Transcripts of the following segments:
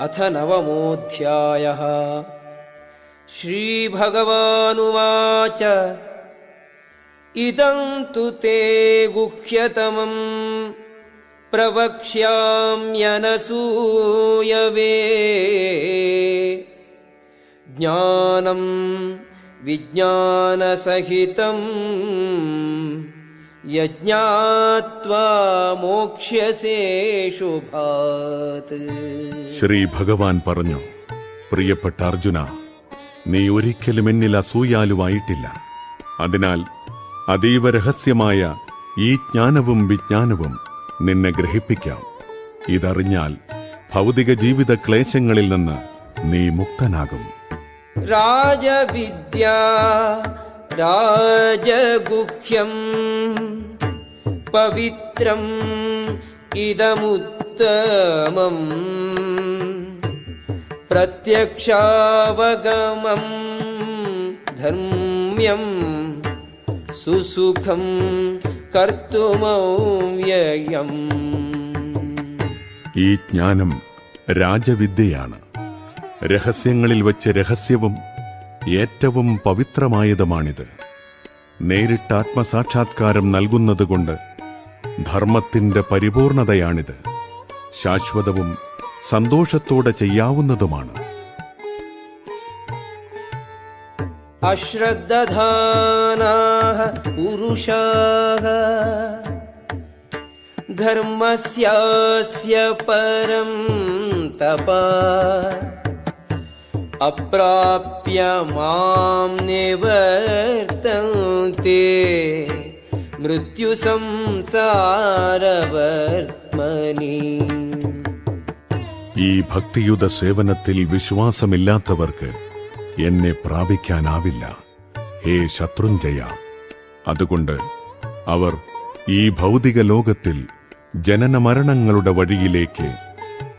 अथ नवमोऽध्यायः। श्रीभगवानुवाच। इदं तु ते गुह्यतमम् प्रवक्ष्याम्यनसूयवे। ज्ञानं विज्ञानसहितम् ശ്രീ ഭഗവാൻ പറഞ്ഞു പ്രിയപ്പെട്ട അർജുന നീ ഒരിക്കലും എന്നിൽ അസൂയാലുമായിട്ടില്ല അതിനാൽ അതീവ രഹസ്യമായ ഈ ജ്ഞാനവും വിജ്ഞാനവും നിന്നെ ഗ്രഹിപ്പിക്കാം. ഇതറിഞ്ഞാൽ ഭൗതിക ജീവിത ക്ലേശങ്ങളിൽ നിന്ന് നീ മുക്തനാകും. രാജവിദ്യ രാജഗുഹ്യം പവിത്രം ഇതമുത്തമം പ്രത്യക്ഷാവഗമം ധർമ്മ്യം സുസുഖം കർത്തുമവ്യയം. ഈ ജ്ഞാനം രാജവിദ്യയാണ്. രഹസ്യങ്ങളിൽ വച്ച് രഹസ്യവും ഏറ്റവും പവിത്രമായതുമാണിത്. നേരിട്ട് ആത്മസാക്ഷാത്കാരം നൽകുന്നതുകൊണ്ട് ധർമ്മത്തിന്റെ പരിപൂർണതയാണിത്. ശാശ്വതവും സന്തോഷത്തോടെ ചെയ്യാവുന്നതുമാണ്. അശ്രദ്ധാനാഹ പുരുഷാഹ പരം തപാ अप्राप्य मां निवर्तन्ते मृत्युसंसारवर्त्मनि ഈ ഭക്തിയുത സേവനത്തിൽ വിശ്വാസമില്ലാത്തവർക്ക് എന്നെ പ്രാപിക്കാനാവില്ല ഹേ ശത്രുഞ്ജയ അതുകൊണ്ട് അവർ ഈ ഭൗതിക ലോകത്തിൽ ജനനമരണങ്ങളുടെ വഴിയിലേക്ക്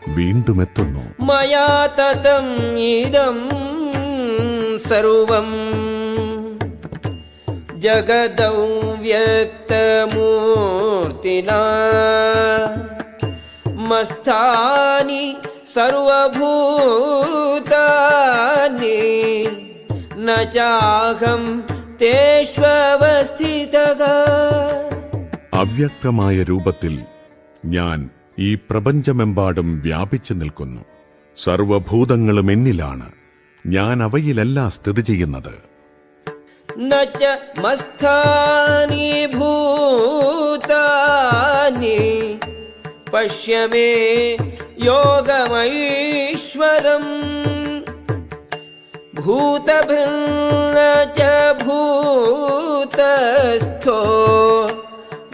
വീണ്ടും എത്തുന്നു മയാതതം ഇതം സർവം. ജഗതൗ വ്യക്തമൂർത്തിന മസ്ഥാനി സർവഭൂതാനി. ന ചാഹം അവ്യക്തമായ രൂപത്തിൽ ഞാൻ ഈ പ്രപഞ്ചമെമ്പാടും വ്യാപിച്ചു നിൽക്കുന്നു. സർവഭൂതങ്ങളും എന്നിലാണ് ഞാൻ അവയിലല്ല സ്ഥിതി ചെയ്യുന്നത്. പശ്യമേ യോഗമൈശ്വരം. ഭൂതഭൃന്ന ഭൂതസ്ഥോ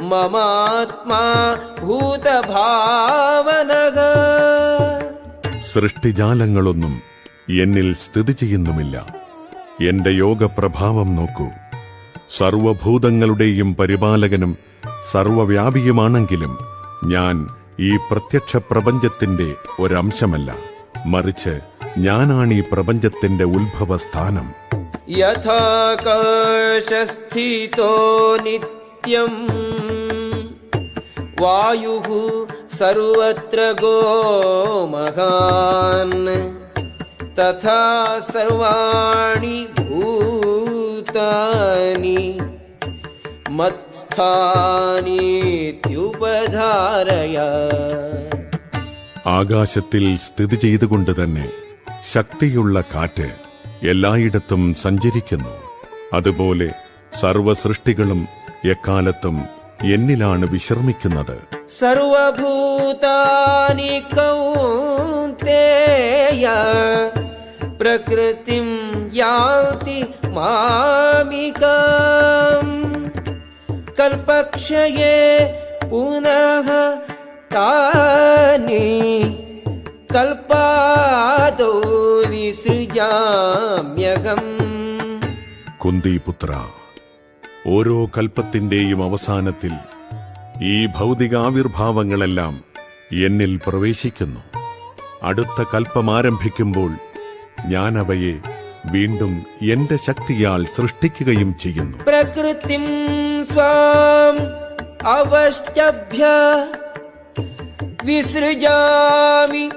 മമാത്മാഭൂതഭാവന സൃഷ്ടിജാലങ്ങളൊന്നും എന്നിൽ സ്ഥിതി ചെയ്യുന്നുമില്ല. എന്റെ യോഗപ്രഭാവം നോക്കൂ. സർവഭൂതങ്ങളുടെയും പരിപാലകനും സർവവ്യാപിയുമാണെങ്കിലും ഞാൻ ഈ പ്രത്യക്ഷ പ്രപഞ്ചത്തിന്റെ ഒരംശമല്ല. മറിച്ച് ഞാനാണ് ഈ പ്രപഞ്ചത്തിന്റെ ഉത്ഭവസ്ഥാനം. യഥാകാശസ്ഥിതോ നിത്യം वायुः सर्वत्र गोमहान् तथा सर्वाणि भूतानि मत्स्थानीत्युपधारय ആകാശത്തിൽ സ്ഥിതി ചെയ്തുകൊണ്ട് തന്നെ ശക്തിയുള്ള കാറ്റ് എല്ലായിടത്തും സഞ്ചരിക്കുന്നു അതുപോലെ സർവസൃഷ്ടികളും എക്കാലത്തും എന്നിലാണ് വിശ്രമിക്കുന്നത്. സർവഭൂതാനി കൗന്തേയ പ്രകൃതിം യാതി മാമികം. കൽപക്ഷയേ പുനഃ താനി കൽപാദോ വിസൃജാമ്യകം കുന്തിപുത്ര ഓരോ കൽപ്പത്തിന്റെയും അവസാനത്തിൽ ഈ ഭൗതികാവിർഭാവങ്ങളെല്ലാം എന്നിൽ പ്രവേശിക്കുന്നു. അടുത്ത കൽപ്പം ആരംഭിക്കുമ്പോൾ ഞാൻ അവയെ വീണ്ടും എന്റെ ശക്തിയാൽ സൃഷ്ടിക്കുകയും ചെയ്യുന്നു. പ്രകൃതി സ്വാം അവഷ്ടഭ്യ വിസൃജാമി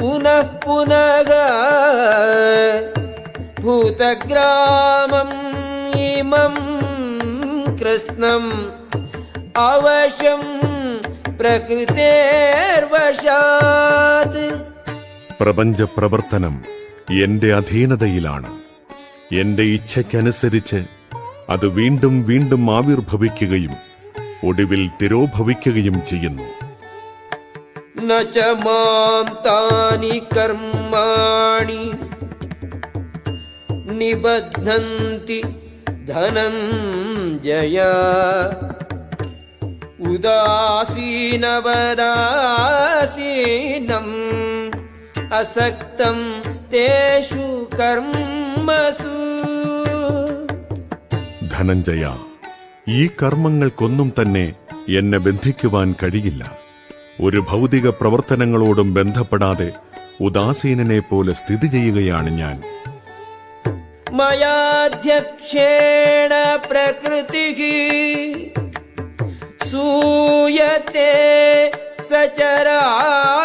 പുനഃ പുനഃ ഭൂതഗ്രാമം ഇമം कृत्स्नम् अवशं प्रकृतेर्वशात् പ്രപഞ്ച പ്രവർത്തനം എന്റെ അധീനതയിലാണ് എന്റെ ഇച്ഛയ്ക്കനുസരിച്ച് അത് വീണ്ടും വീണ്ടും ആവിർഭവിക്കുകയും ഒടുവിൽ തിരോഭവിക്കുകയും ചെയ്യുന്നു न च मां तानि कर्माणि निबध्नन्ति धनञ्जय उदासीनवदासीनम् असक्तं तेषु कर्मसु ധനഞ്ജയ ഈ കർമ്മങ്ങൾക്കൊന്നും തന്നെ എന്നെ ബന്ധിക്കുവാൻ കഴിയില്ല ഒരു ഭൗതിക പ്രവർത്തനങ്ങളോടും ബന്ധപ്പെടാതെ ഉദാസീനനെ പോലെ സ്ഥിതി ചെയ്യുകയാണ് ഞാൻ मयाध्यक्षेण प्रकृतिः सूयते सचराचरम्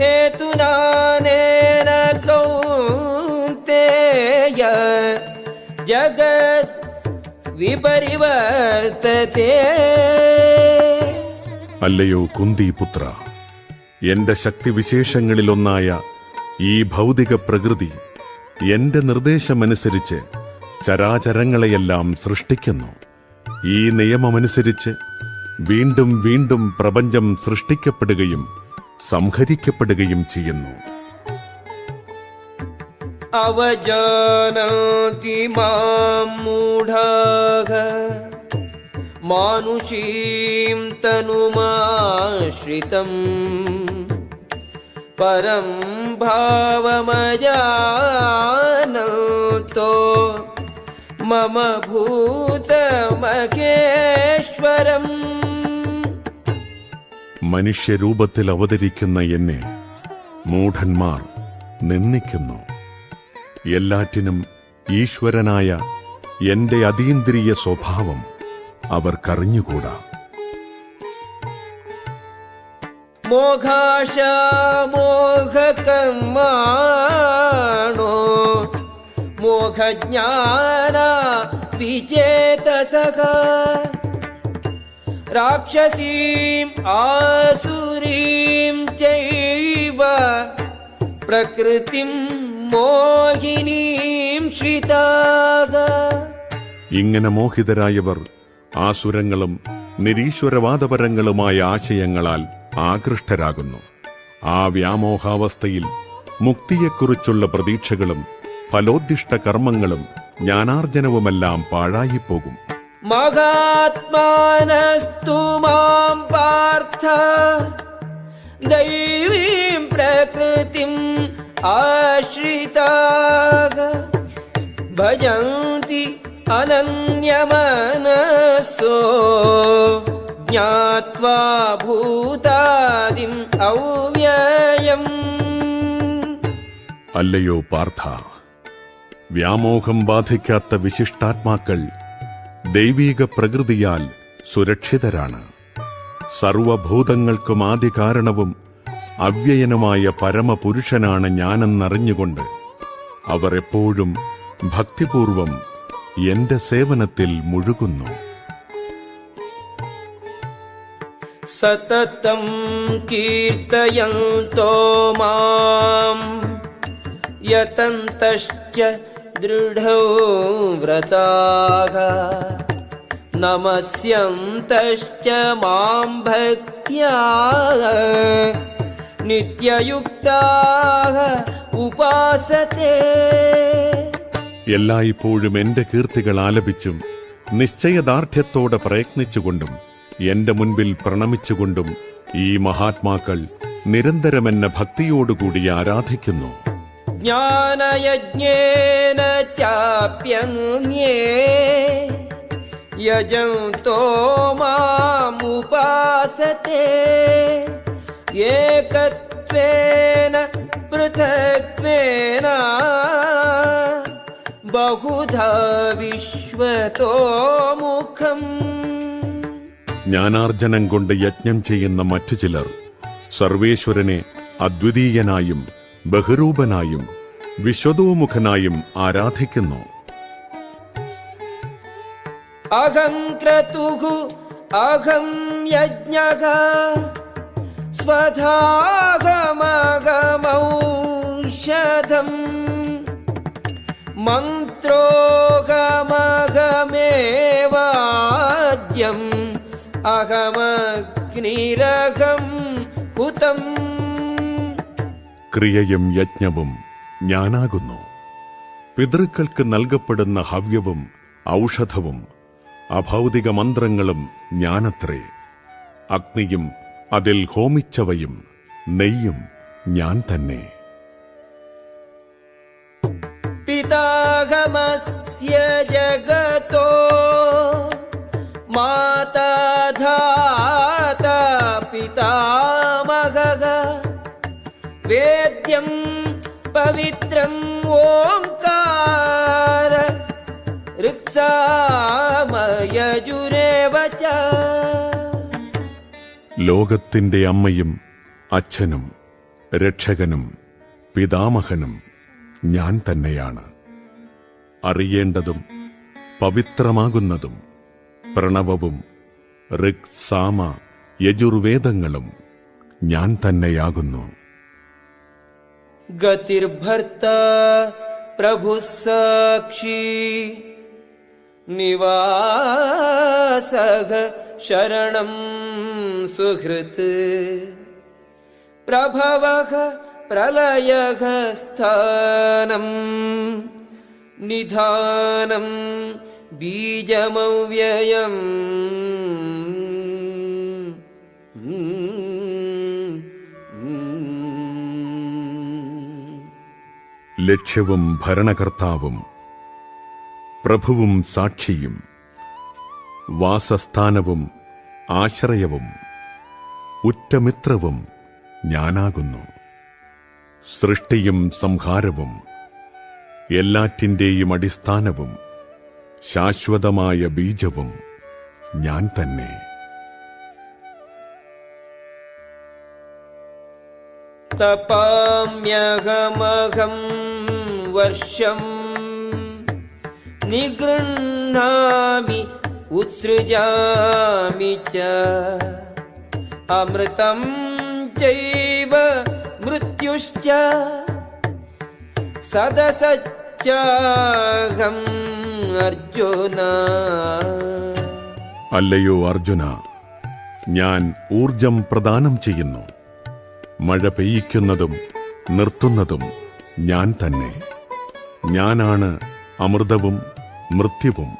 हेतुनानेन कौन्तेय जगत् विपरिवर्तते അല്ലയോ കുന്തിപുത്ര എന്റെ ശക്തിവിശേഷങ്ങളിലൊന്നായ ഈ ഭൗതിക പ്രകൃതി എന്റെ നിർദ്ദേശമനുസരിച്ച് ചരാചരങ്ങളെയെല്ലാം സൃഷ്ടിക്കുന്നു. ഈ നിയമമനുസരിച്ച് വീണ്ടും വീണ്ടും പ്രപഞ്ചം സൃഷ്ടിക്കപ്പെടുകയും സംഹരിക്കപ്പെടുകയും ചെയ്യുന്നു. അവജാനതി മാം മൂഢാക മാനുഷീം തനുമാശ്രിതം. परं भावमजानन्तो मम भूतमहेश्वरम् മനുഷ്യരൂപത്തിൽ അവതരിക്കുന്ന എന്നെ മൂഢന്മാർ നിന്ദിക്കുന്നു എല്ലാറ്റിനും ഈശ്വരനായ എന്റെ അതീന്ദ്രിയ സ്വഭാവം അവർക്കറിഞ്ഞുകൂടാ മോഘാശമോഘകർമാണോ മോഘജ്ഞാന വിജേതസക രാക്ഷസീം ആസുരീം ചൈവ പ്രകൃതിം മോഹിനീം ശ്രിതാക. ഇങ്ങനെ മോഹിതരായവർ ആസുരങ്ങളും നിരീശ്വരവാദപരങ്ങളുമായ ആശയങ്ങളാൽ ആകൃഷ്ടരാകുന്നു. ആ വ്യാമോഹാവസ്ഥയിൽ മുക്തിയെക്കുറിച്ചുള്ള പ്രതീക്ഷകളും ഫലോദ്ദിഷ്ട കർമ്മങ്ങളും ജ്ഞാനാർജനവുമെല്ലാം പാഴായിപ്പോകും. മഹാത്മാനസ്തു മാം പാർത്ഥ. ദൈവീം പ്രകൃതിം ആശ്രിതാക. ഭജന്തി അനന്യമനസോ. ज्ञात्वा भूतादिम् अव्ययम् അല്ലയോ പാർത്ഥ വ്യാമോഹം ബാധിക്കാത്ത വിശിഷ്ടാത്മാക്കൾ ദൈവീക പ്രകൃതിയാൽ സുരക്ഷിതരാണ് സർവഭൂതങ്ങൾക്കും ആദികാരണവും അവ്യയനുമായ പരമപുരുഷനാണ് ഞാനെന്നറിഞ്ഞുകൊണ്ട് അവർ എപ്പോഴും ഭക്തിപൂർവം എന്റെ സേവനത്തിൽ മുഴുകുന്നു सततं कीर्तयन्तो माम् यतन्तश्च दृढौ व्रताः नमस्यन्तश्च मां भक्त्या नित्ययुक्ताः उपासते എല്ലായ്പ്പോഴും എന്റെ കീർത്തികൾ ആലപിച്ചും നിശ്ചയദാർഢ്യത്തോടെ പ്രയത്നിച്ചുകൊണ്ടും എന്റെ മുൻപിൽ പ്രണമിച്ചുകൊണ്ടും ഈ മഹാത്മാക്കൾ നിരന്തരം എന്നെ ഭക്തിയോടുകൂടി ആരാധിക്കുന്നു. ജ്ഞാനയജ്ഞേന ചാപ്യന്യേ യജന്തോ മാമുപാസത്തെ ഏകത്വേന പൃഥക്വേന ബഹുധ വിശ്വതോ മുഖം. ജ്ഞാനാർജനം കൊണ്ട് യജ്ഞം ചെയ്യുന്ന മറ്റു ചിലർ സർവേശ്വരനെ അദ്വിതീയനായും ബഹുരൂപനായും വിശ്വതോമുഖനായും ആരാധിക്കുന്നു. അഹം അഹമഗ്നിരകം ഹുതം ക്രിയയും യജ്ഞവും ഞാനാകുന്നു. പിതൃക്കൾക്ക് നൽകപ്പെടുന്ന ഹവ്യവും ഔഷധവും അഭൗതിക മന്ത്രങ്ങളും ഞാനത്രേ. അഗ്നിയും അതിൽ ഹോമിച്ചവയും നെയ്യും ഞാൻ തന്നെ. പിതാഗമസ്യ ജഗതോ वेद्यं पवित्रम् ओङ्कार ऋक्सामयजुरेव च ലോകത്തിന്റെ അമ്മയും അച്ഛനും രക്ഷകനും പിതാമഹനും ഞാൻ തന്നെയാണ് അറിയേണ്ടതും പവിത്രമാകുന്നതും പ്രണവവും ഋക് സാമ യജുർവേദങ്ങളും ഞാൻ തന്നെയാകുന്നു गतिर्भर्ता प्रभुः साक्षी। निवासः शरणं सुहृत्। प्रभवः प्रलयः स्थानम् निधानं बीजमव्ययम् ലക്ഷ്യവും ഭരണകർത്താവും പ്രഭുവും സാക്ഷിയും വാസസ്ഥാനവും ആശ്രയവും ഉറ്റമിത്രവും ഞാനാകുന്നു സൃഷ്ടിയും സംഹാരവും എല്ലാറ്റിന്റെയും അടിസ്ഥാനവും ശാശ്വതമായ ബീജവും ഞാൻ തന്നെ तपाम्यहमहं വർഷം നിഗൃഹാമി ഉത്സൃജാമി ച. അമൃതം ചൈവ മൃത്യുശ്ച. സദസച്ചാഹം അർജുന. അല്ലയോ അർജുന ഞാൻ ഊർജം പ്രദാനം ചെയ്യുന്നു. മഴ പെയ്യിക്കുന്നതും നിർത്തുന്നതും ഞാൻ തന്നെ. ഞാനാണ് അമൃതവും മൃത്യുവും.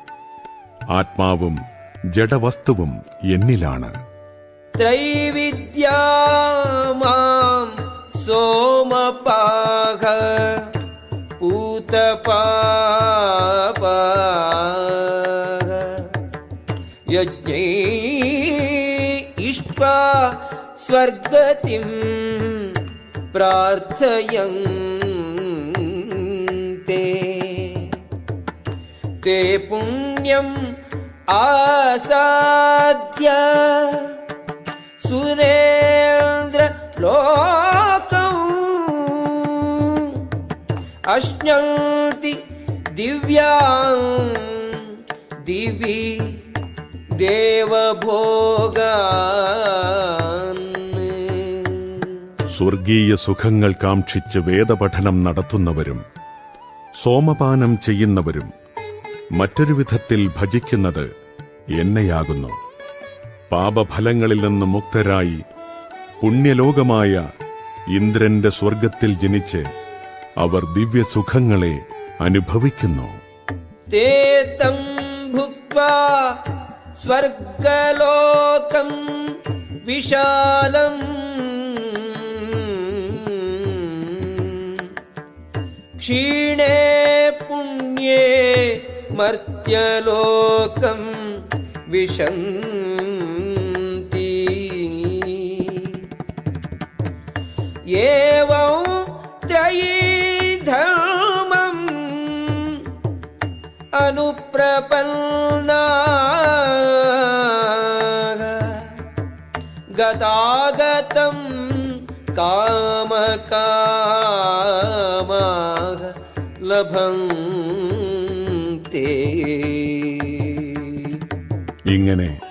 ആത്മാവും ജഡവസ്തുവും എന്നിലാണ്. ത്രൈവിദ്യാമാം സോമപാഹ പൂതപാപ. യജ്ഞൈ ഇഷ്ടാ സ്വർഗതിം പ്രാർത്ഥയം ते पुण्यम् आसाद्य सुरेन्द्र लोकम् अश्नन्ति दिव्यां दिवि देवभोगान् സ്വർഗീയ സുഖങ്ങൾ കാക്ഷിച്ച് വേദപഠനം നടത്തുന്നവരും സോമപാനം ചെയ്യുന്നവരും മറ്റൊരു വിധത്തിൽ ഭജിക്കുന്നത് എന്നെയാകുന്നു പാപഫലങ്ങളിൽ നിന്ന് മുക്തരായി പുണ്യലോകമായ ഇന്ദ്രന്റെ സ്വർഗത്തിൽ ജനിച്ച് അവർ ദിവ്യസുഖങ്ങളെ അനുഭവിക്കുന്നു. സ്വർഗലോകം വിശാലം. ക്ഷീ मर्त्यलोकं विशन्ति। एवं त्रयी धर्मम् अनुप्रपन्ना। गतागतम् कामकामाः लभन्ते ഇങ്ങനെ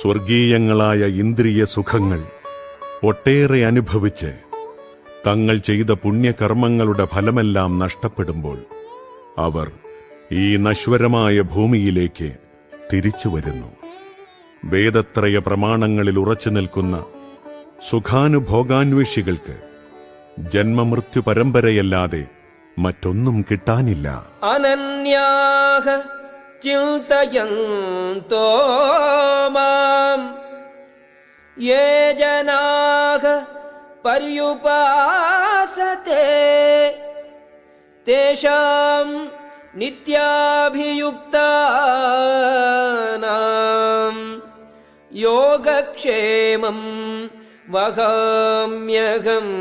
സ്വർഗീയങ്ങളായ ഇന്ദ്രിയ സുഖങ്ങൾ ഒട്ടേറെ അനുഭവിച്ച് തങ്ങൾ ചെയ്ത പുണ്യകർമ്മങ്ങളുടെ ഫലമെല്ലാം നഷ്ടപ്പെടുമ്പോൾ അവർ ഈ നശ്വരമായ ഭൂമിയിലേക്ക് തിരിച്ചു വരുന്നു. വേദത്രയ പ്രമാണങ്ങളിൽ ഉറച്ചു നിൽക്കുന്ന സുഖാനുഭോഗാന്വേഷികൾക്ക് ജന്മമൃത്യു പരമ്പരയല്ലാതെ മറ്റൊന്നും കിട്ടാനില്ല. അനന്യാഹ चिन्तयन्तो माम् ये जनाः पर्युपासते तेषाम् नित्याभियुक्तानाम् योगक्षेमम् वहाम्यहम्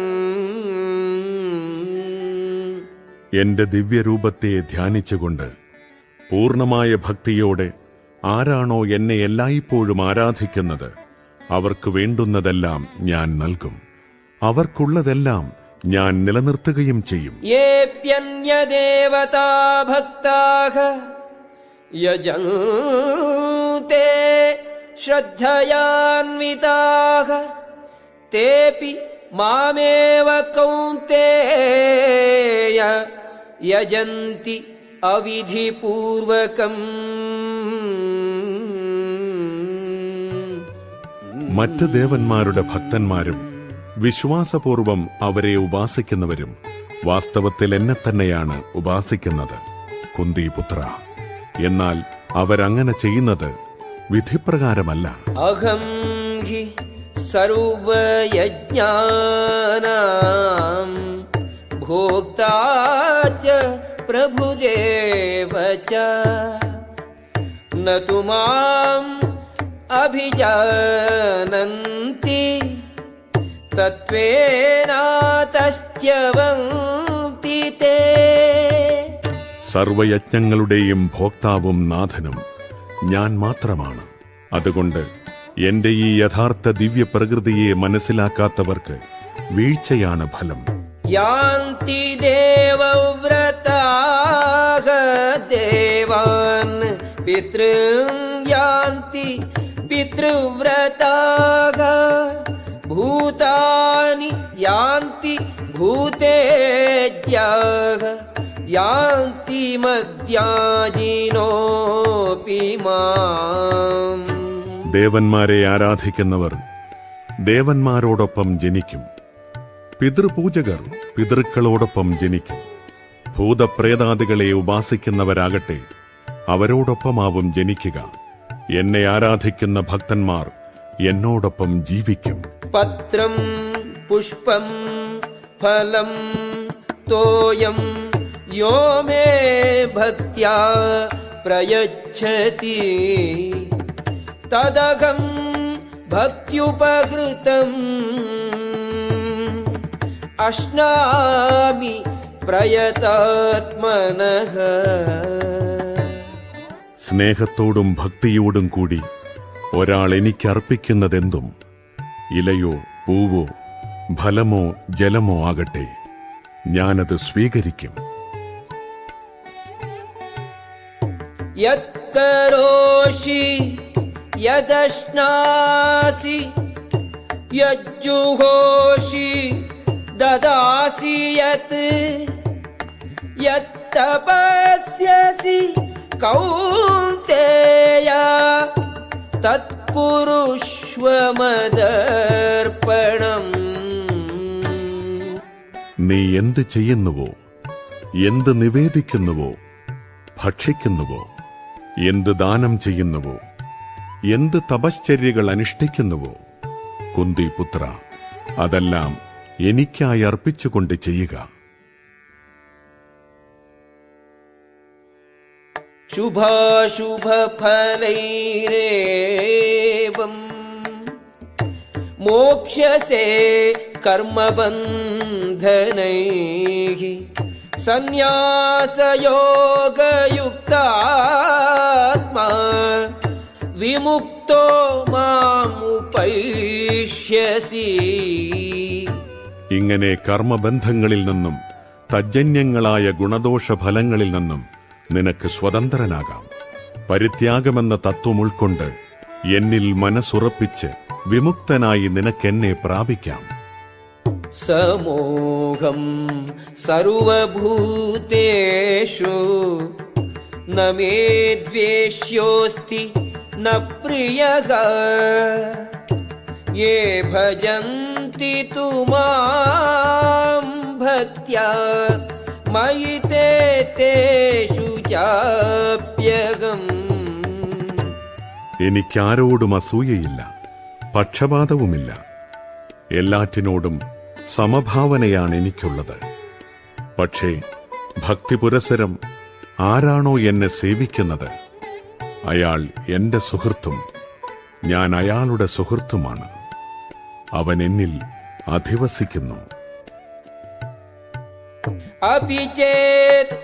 എന്റെ ദിവ്യരൂപത്തെ ധ്യാനിച്ചുകൊണ്ട് പൂർണമായ ഭക്തിയോടെ ആരാണോ എന്നെ എല്ലായ്പ്പോഴും ആരാധിക്കുന്നത്? അവർക്ക് വേണ്ടുന്നതെല്ലാം ഞാൻ നൽകും. അവർക്കുള്ളതെല്ലാം ഞാൻ നിലനിർത്തുകയും ചെയ്യും. ശ്രദ്ധയാൻവിതാഹ തേപി മാമേവ കൗന്തേയ യജന്തി അവിധിപൂർവകം. മറ്റ് ദേവന്മാരുടെ ഭക്തന്മാരും വിശ്വാസപൂർവം അവരെ ഉപാസിക്കുന്നവരും വാസ്തവത്തിൽ എന്നെ തന്നെയാണ് ഉപാസിക്കുന്നത് കുന്തിപുത്ര. എന്നാൽ അവരങ്ങനെ ചെയ്യുന്നത് വിധിപ്രകാരമല്ല. അഹം ഹി സർവയജ്ഞാനാം ഭോക്താ च प्रभुरेव च न तु माम् अभिजानन्ति तत्त्वेनातश्च्यवन्ति ते സർവയജ്ഞങ്ങളുടെയും ഭോക്താവും നാഥനും ഞാൻ മാത്രമാണ് അതുകൊണ്ട് എന്റെ ഈ യഥാർത്ഥ ദിവ്യപ്രകൃതിയെ മനസ്സിലാക്കാത്തവർക്ക് വീഴ്ചയാണ് ഫലം यान्ति देवव्रताः देवान् पितॄन् यान्ति पितृव्रताः भूतानि यान्ति भूतेज्याः यान्ति मद्याजिनोऽपि माम् ദേവന്മാരെ ആരാധിക്കുന്നവർ ദേവന്മാരോടൊപ്പം ജനിക്കും പിതൃപൂജകർ പിതൃക്കളോടൊപ്പം ജനിക്കും. ഭൂതപ്രേതാദികളെ ഉപാസിക്കുന്നവരാകട്ടെ അവരോടൊപ്പമാവും ജനിക്കുക. എന്നെ ആരാധിക്കുന്ന ഭക്തന്മാർ എന്നോടൊപ്പം ജീവിക്കും. പത്രം പുഷ്പം ഫലം തോയം യോ മേ പ്രയച്ഛതി. തദകം ഭക്തിയുപകൃതം अश्नामि प्रयतात्मनः സ്നേഹത്തോടും ഭക്തിയോടും കൂടി ഒരാൾ എനിക്കർപ്പിക്കുന്നതെന്തും ഇലയോ പൂവോ ഫലമോ ജലമോ ആകട്ടെ ഞാനത് സ്വീകരിക്കും यत्करोषि यदश्नासि यज्जुहोषि ददासि यत् यत्तपस्यसि कौन्तेय तत्कुरुष्व मदर्पणम् നീ എന്ത് ചെയ്യുന്നുവോ എന്ത് നിവേദിക്കുന്നുവോ ഭക്ഷിക്കുന്നുവോ എന്ത് ദാനം ചെയ്യുന്നുവോ എന്ത് തപശ്ചര്യകൾ അനുഷ്ഠിക്കുന്നുവോ കുന്തി പുത്ര അതെല്ലാം എനിക്കായി അർപ്പിച്ചുകൊണ്ട് ചെയ്യുക. ശുഭാശുഭഫലൈരേവം. മോക്ഷസേ കർമ്മബന്ധനൈ സന്യാസയോഗയുക്താത്മാ. വിമുക്തോ മാമുപൈഷ്യസി. ഇങ്ങനെ കർമ്മബന്ധങ്ങളിൽ നിന്നും തജ്ജന്യങ്ങളായ ഗുണദോഷ ഫലങ്ങളിൽ നിന്നും നിനക്ക് സ്വതന്ത്രനാകാം. പരിത്യാഗമെന്ന തത്വം ഉൾക്കൊണ്ട് എന്നിൽ മനസ്സുറപ്പിച്ച് വിമുക്തനായി നിനക്കെന്നെ പ്രാപിക്കാം. സമോഹം സർവഭൂതേഷു നമേദ്വേഷ്യോസ്തി ദ്വേഷ്യോസ്തി ന പ്രിയഃ യേ മാം ഭക്ത്യാ മയി തേ തേഷു ചാപ്യഹം എനിക്കാരോടും അസൂയയില്ല പക്ഷപാതവുമില്ല. എല്ലാറ്റിനോടും സമഭാവനയാണ് എനിക്കുള്ളത്. പക്ഷേ ഭക്തി പുരസരം ആരാണോ എന്നെ സേവിക്കുന്നത്? അയാൾ എന്റെ സുഹൃത്തും ഞാൻ അയാളുടെ സുഹൃത്തുമാണ്. അവൻ എന്നിൽ അധിവസിക്കുന്നു. അഭിചേത്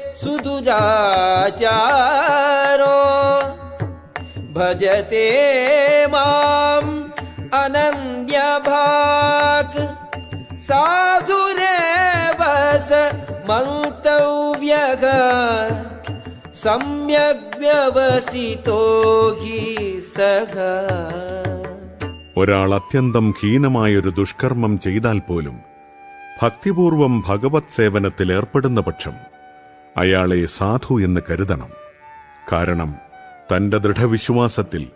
ഭജത്തെ മാം അനന്യഭാക് സാധുരേവസ മന്തവ്യ സമ്യഗ് വ്യവസിതോ ഹി സഹ. ഒരാൾ അത്യന്തം ഹീനമായൊരു ദുഷ്കർമ്മം ചെയ്താൽ പോലും ഭക്തിപൂർവം ഭഗവത് സേവനത്തിൽ ഏർപ്പെടുന്ന പക്ഷം അയാളെ സാധു എന്ന് കരുതണം. കാരണം തന്റെ ദൃഢവിശ്വാസത്തിൽ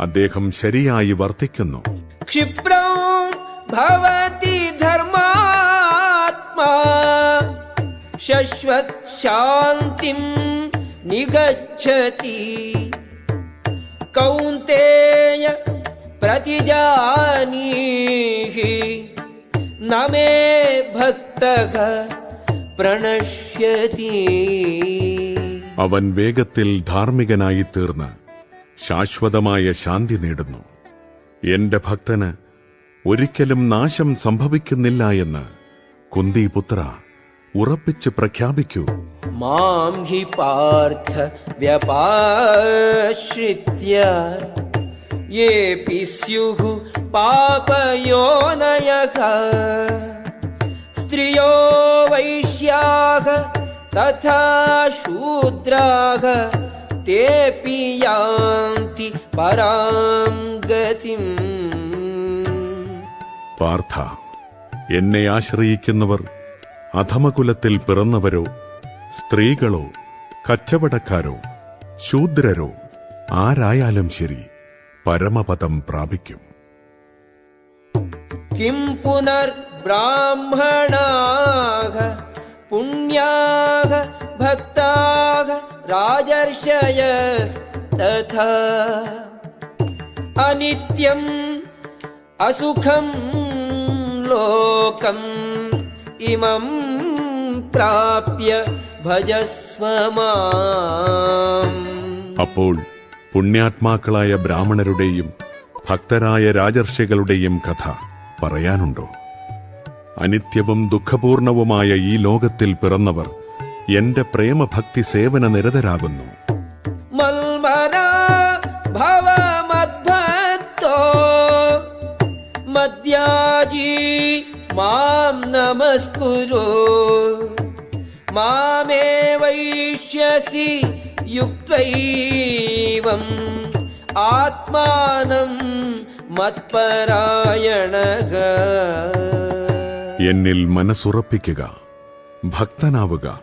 അദ്ദേഹം ശരിയായി വർത്തിക്കുന്നു. ഭവതി ധർമാത്മാ ശശ്വത് ശാന്തിം നിഗച്ഛതി. കൗന്തേയ प्रतिजानीहि न मे भक्तः प्रणश्यति അവൻ വേഗത്തിൽ ധാർമ്മികനായി തീർന്ന് ശാശ്വതമായ ശാന്തി നേടുന്നു എന്റെ ഭക്തന് ഒരിക്കലും നാശം സംഭവിക്കുന്നില്ല എന്ന് കുന്തിപുത്ര ഉറപ്പിച്ച് പ്രഖ്യാപിക്കൂ मां हि पार्थ व्यपाश्रित्य येऽपि स्युः पापयोनयः स्त्रियो वैश्याः तथा शूद्राः तेऽपि यान्ति परां गतिम् പാർത്ഥ എന്നെ ആശ്രയിക്കുന്നവർ അധമകുലത്തിൽ പിറന്നവരോ സ്ത്രീകളോ കച്ചവടക്കാരോ ശൂദ്രരോ ആരായാലും ശരി പരമപദം പ്രാപിക്കും. കിം പുനർ ബ്രാഹ്മണാഹ പുണ്യാഹ ഭക്താഹ രാജർഷയസ്തഥ. അനിത്യം അസുഖം ലോകം ഇമം പ്രാപ്യ ഭജസ്വമാ അപ്പോൾ പുണ്യാത്മാക്കളായ ബ്രാഹ്മണരുടെയും ഭക്തരായ രാജർഷികളുടെയും കഥ പറയാനുണ്ടോ? അനിത്യവും ദുഃഖപൂർണവുമായ ഈ ലോകത്തിൽ പിറന്നവർ എന്റെ പ്രേമഭക്തി സേവന നിരതരാകുന്നു. മാം നമസ്കുരു. മാമേ വൈഷ്യസി യുക്തൈവം. ആത്മാനം മത്പരായണ എന്നിൽ മനസ്സുറപ്പിക്കുക ഭക്തനാവുക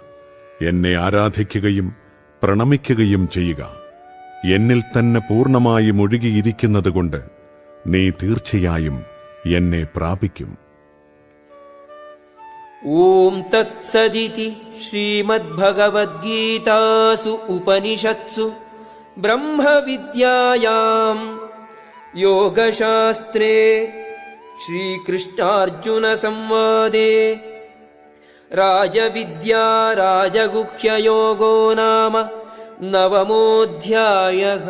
എന്നെ ആരാധിക്കുകയും പ്രണമിക്കുകയും ചെയ്യുക. എന്നിൽ തന്നെ പൂർണമായി ഒഴുകിയിരിക്കുന്നതുകൊണ്ട് നീ തീർച്ചയായും എന്നെ പ്രാപിക്കും. ॐ तत्सदिति श्रीमद्भगवद्गीतासु उपनिषत्सु ब्रह्मविद्यायाम् योगशास्त्रे श्रीकृष्णार्जुनसंवादे राजविद्या राजगुह्ययोगो नाम नवमोऽध्यायः